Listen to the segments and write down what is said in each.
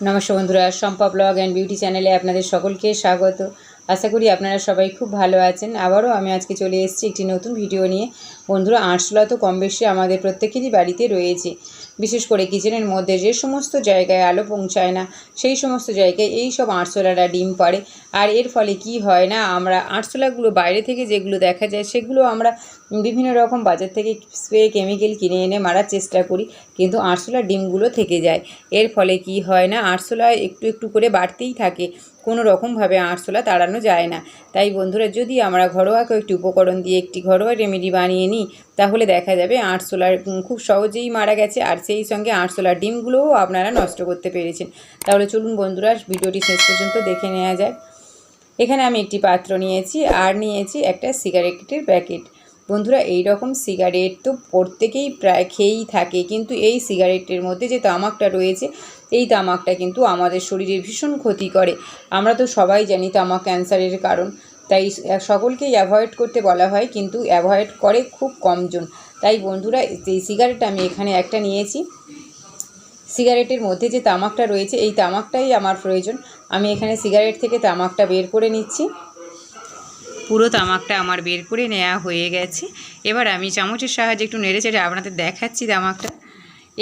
নমস্কার বন্ধুরা, সম্পা blog and beauty চ্যানেলে আপনাদের সকলকে স্বাগত। আশা করি আপনারা সবাই খুব ভালো আছেন। আবারও আমি আজকে চলে এসেছি একটি নতুন ভিডিও নিয়ে। বন্ধুরা আরশোলা তো কম বেশি আমাদের প্রত্যেকেরই বাড়িতে রয়েছে। বিশেষ করে কিচেনের মধ্যে যে সমস্ত জায়গায় আলো পৌঁছায় না, সেই সমস্ত জায়গায় এই সব আরশোলারা ডিম পাড়ে। আর এর ফলে কি হয় না, আমরা আরশোলাগুলো বাইরে থেকে যেগুলো দেখা যায়, সেগুলো আমরা বিভিন্ন রকম বাজার থেকে স্প্রে কেমিক্যাল কিনে এনে মারার চেষ্টা করি, কিন্তু আরশোলার ডিমগুলো থেকে যায়। এর ফলে কি হয় না আরশোলা একটু একটু করে বাড়তেই থাকে, কোনো রকমভাবে আরশোলা তাড়ানো যায় না। তাই বন্ধুরা যদি আমরা ঘরোয়া কয়েকটি উপকরণ দিয়ে একটি ঘরোয়া রেমেডি বানিয়ে নিই তাহলে দেখা যাবে আরশোলার খুব সহজেই মারা গেছে। আর সেই সঙ্গে আরশোলার ডিমগুলোও আপনারা নষ্ট করতে পেরেছেন। তাহলে চলুন বন্ধুরা, ভিডিওটি শেষ পর্যন্ত দেখে নেওয়া যায় এখানে আমি একটি পাত্র নিয়েছি, আর নিয়েছি একটা সিগারেটের প্যাকেট। বন্ধুরা এই রকম সিগারেট তো প্রত্যেকেই প্রায় খেয়েই থাকে, কিন্তু এই সিগারেটের মধ্যে যে তামাকটা রয়েছে, এই তামাকটা কিন্তু আমাদের শরীরে ভীষণ ক্ষতি করে। আমরা তো সবাই জানি তামাক ক্যান্সারের কারণ। তাই সকলকেই অ্যাভয়েড করতে বলা হয়, কিন্তু অ্যাভয়েড করে খুব কমজন। তাই বন্ধুরা, এই সিগারেট আমি এখানে একটা নিয়েছি। সিগারেটের মধ্যে যে তামাকটা রয়েছে, এই তামাকটাই আমার প্রয়োজন। আমি এখানে সিগারেট থেকে তামাকটা বের করে নিচ্ছি। পুরো তামাকটা আমার বের করে নেওয়া হয়ে গেছে। এবার আমি চামচের সাহায্যে একটু নেড়ে চেড়ে আপনাদের দেখাচ্ছি তামাকটা।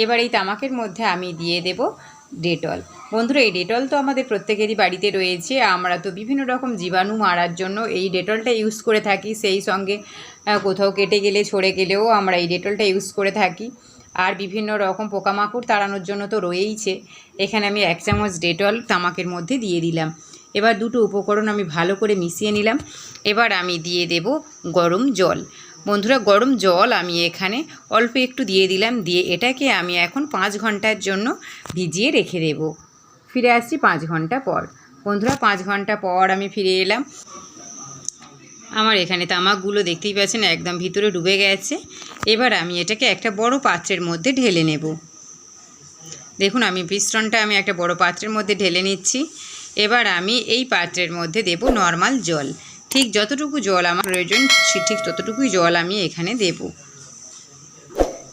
এবার এই তামাকের মধ্যে আমি দিয়ে দেব ডেটল বন্ধুরা, এই ডেটল তো আমাদের প্রত্যেকেরই বাড়িতে রয়েছে। আমরা তো বিভিন্ন রকম জীবাণু মারার জন্য এই ডেটলটা ইউজ করে থাকি। সেই সঙ্গে কোথাও কেটে গেলে, ছড়ে গেলেও আমরা এই ডেটলটা ইউজ করে থাকি। আর বিভিন্ন রকম পোকামাকড় তাড়ানোর জন্য তো রয়েইছে। এখানে আমি এক চামচ ডেটল তামাকের মধ্যে দিয়ে দিলাম। এবার দুটো উপকরণ আমি ভালো করে মিশিয়ে নিলাম। এবার আমি দিয়ে দেব গরম জল। বন্ধুরা গরম জল আমি এখানে অল্প একটু দিয়ে দিলাম, দিয়ে এটাকে আমি এখন পাঁচ ঘণ্টার জন্য ভিজিয়ে রেখে দেব। ফিরে আসছি পাঁচ ঘণ্টা পর। বন্ধুরা, পাঁচ ঘণ্টা পর আমি ফিরে এলাম। আমার এখানে তামাকগুলো দেখতেই পাচ্ছেন, একদম ভিতরে ডুবে গেছে। এবার আমি এটাকে একটা বড় পাত্রের মধ্যে ঢেলে নেব। দেখুন, আমি মিশ্রণটা আমি একটা বড় পাত্রের মধ্যে ঢেলে নিচ্ছি। এবার আমি এই পাত্রের মধ্যে দেব নর্মাল জল। ঠিক যতটুকু জল আমার প্রয়োজন, ঠিক ততটুকুই জল আমি এখানে দেব।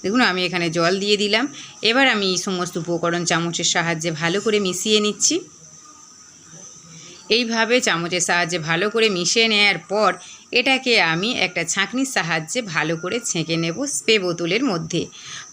দেখুন, আমি এখানে জল দিয়ে দিলাম। এবার আমি এই সমস্ত উপকরণ চামচের সাহায্যে ভালো করে মিশিয়ে নিচ্ছি। এইভাবে চামচের সাহায্যে ভালো করে মিশিয়ে নেওয়ার পর এটাকে আমি একটা ছাঁকনির সাহায্যে ভালো করে ছেঁকে নেব স্প্রে বোতলের মধ্যে।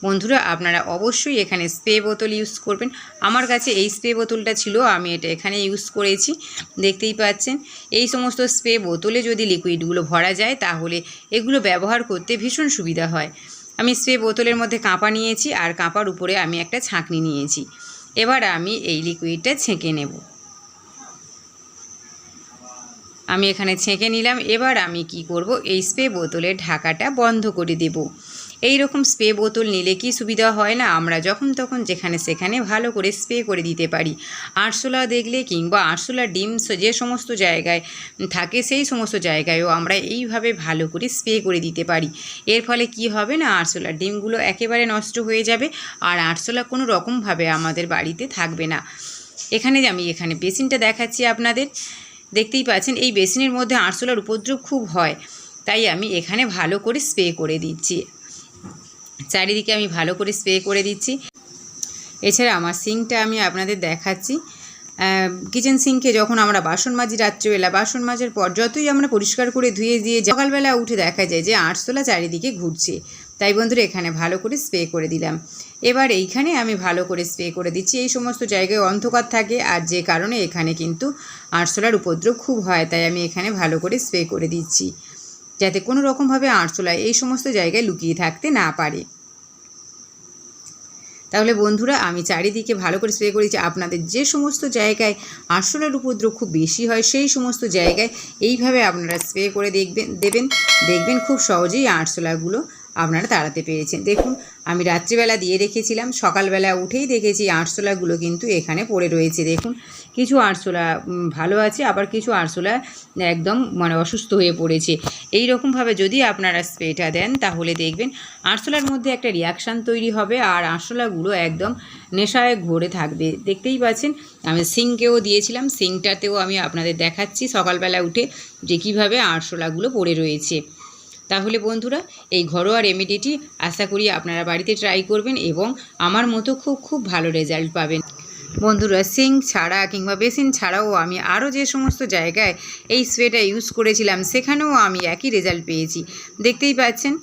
বন্ধুরা, আপনারা অবশ্যই এখানে স্প্রে বোতল ইউজ করবেন। আমার কাছে এই স্প্রে বোতলটা ছিল, আমি এটা এখানে ইউজ করেছি। দেখতেই পাচ্ছেন, এই সমস্ত স্প্রে বোতলে যদি লিকুইডগুলো ভরা যায়, তাহলে এগুলো ব্যবহার করতে ভীষণ সুবিধা হয়। আমি স্প্রে বোতলের মধ্যে কাঁপা নিয়েছি, আর কাঁপার উপরে আমি একটা ছাঁকনি নিয়েছি। এবার আমি এই লিকুইডটা ছেঁকে নেব। আমি এখানে ছেঁকে নিলাম, এবার আমি কি করব? এই স্প্রে বোতলের ঢাকাটা বন্ধ করে দেব। এই রকম স্প্রে বোতল নিলে কি সুবিধা হয় না? আমরা যখন তখন যেখানে সেখানে ভালো করে স্প্রে করে দিতে পারি। আরশোলা দেখলে কিংবা আরশোলা ডিম যে সমস্ত জায়গায় থাকে সেই সমস্ত জায়গায়ও আমরা এইভাবে ভালো করে স্প্রে করে দিতে পারি। এর ফলে কি হবে না? আরশোলার ডিমগুলো একেবারে নষ্ট হয়ে যাবে আর আরশোলা কোনো রকমভাবে আমাদের বাড়িতে থাকবে না। এখানে আমি এখানে বেসিনটা দেখাচ্ছি আপনাদের। দেখতেই পাচ্ছেন, এই বেসিনের মধ্যে আরশোলার উপদ্রব খুব হয়। তাই আমি এখানে ভালো করে স্প্রে করে দিচ্ছি। চারিদিকে আমি ভালো করে স্প্রে করে দিচ্ছি। এছাড়া আমার সিঙ্কটা আমি আপনাদের দেখাচ্ছি। কিচেন সিঙ্কে যখন আমরা বাসন মাজি রাত্রিবেলা বাসন মাজার পর যতই আমরা পরিষ্কার করে ধুয়ে দিয়ে সকালবেলা উঠে দেখা যায় যে আরশোলা চারিদিকে ঘুরছে। তাই বন্ধুরা এখানে ভালো করে স্প্রে করে দিলাম। এবার এইখানে আমি ভালো করে স্প্রে করে দিচ্ছি। এই সমস্ত জায়গায় অন্ধকার থাকে আর যে কারণে এখানে কিন্তু আরশোলার উপদ্রব খুব হয়, তাই আমি এখানে ভালো করে স্প্রে করে দিচ্ছি। যাতে কোনো রকমভাবে আরশোলা এই সমস্ত জায়গায় লুকিয়ে থাকতে না পারে। তাহলে বন্ধুরা আমি চারিদিকে ভালো করে স্প্রে করেছি আপনাদের যে সমস্ত জায়গায় আরশোলার উপদ্রব খুব বেশি হয়, সেই সমস্ত জায়গায় এইভাবে আপনারা স্প্রে করে দেখবেন, দেবেন। দেখবেন খুব সহজেই আরশোলাগুলো আপনারা তাড়াতে পেরেছেন। দেখুন, আমি রাত্রিবেলা দিয়ে রেখেছিলাম সকালবেলা উঠেই দেখেছি আরশোলাগুলো কিন্তু এখানে পড়ে রয়েছে। দেখুন, কিছু আরশোলা ভালো আছে, আবার কিছু আরশোলা একদম মানে অসুস্থ হয়ে পড়েছে। এই রকমভাবে যদি আপনারা স্প্রেটা দেন, তাহলে দেখবেন আরশোলার মধ্যে একটা রিয়াকশান তৈরি হবে আর আরশোলাগুলো একদম নেশায় ঘুরে থাকবে। দেখতেই পাচ্ছেন, আমি সিঙ্কেও দিয়েছিলাম, সিঙ্কটাতেও আমি আপনাদের দেখাচ্ছি সকালবেলা উঠে যে কীভাবে আরশোলাগুলো পড়ে রয়েছে। তাহলে বন্ধুরা, এই ঘরোয়া রেমেডিটি আশা করি আপনারা বাড়িতে ট্রাই করবেন এবং আমার মতো খুব খুব ভালো রেজাল্ট পাবেন। বন্ধুরা, সিঙ্ক ছাড়া কিংবা বেসিন ছাড়াও আমি আরও যে সমস্ত জায়গায় এই স্প্রেটা ইউজ করেছিলাম, সেখানেও আমি একই রেজাল্ট পেয়েছি। দেখতেই পাচ্ছেন,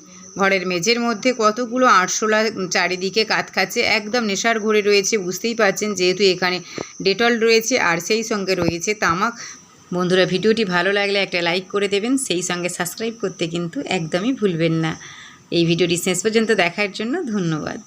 ঘরের মেঝের মধ্যে কতগুলো আরশোলা চারিদিকে কাত খাচ্ছে একদম নেশার ঘরে রয়েছে, বুঝতেই পারছেন যেহেতু এখানে ডেটল রয়েছে আর সেই সঙ্গে রয়েছে তামাক। বন্ধুরা, ভিডিওটি ভালো লাগলে একটা লাইক করে দেবেন, সেই সঙ্গে সাবস্ক্রাইব করতে কিন্তু একদমই ভুলবেন না। এই ভিডিওটি শেষ পর্যন্ত দেখার জন্য ধন্যবাদ।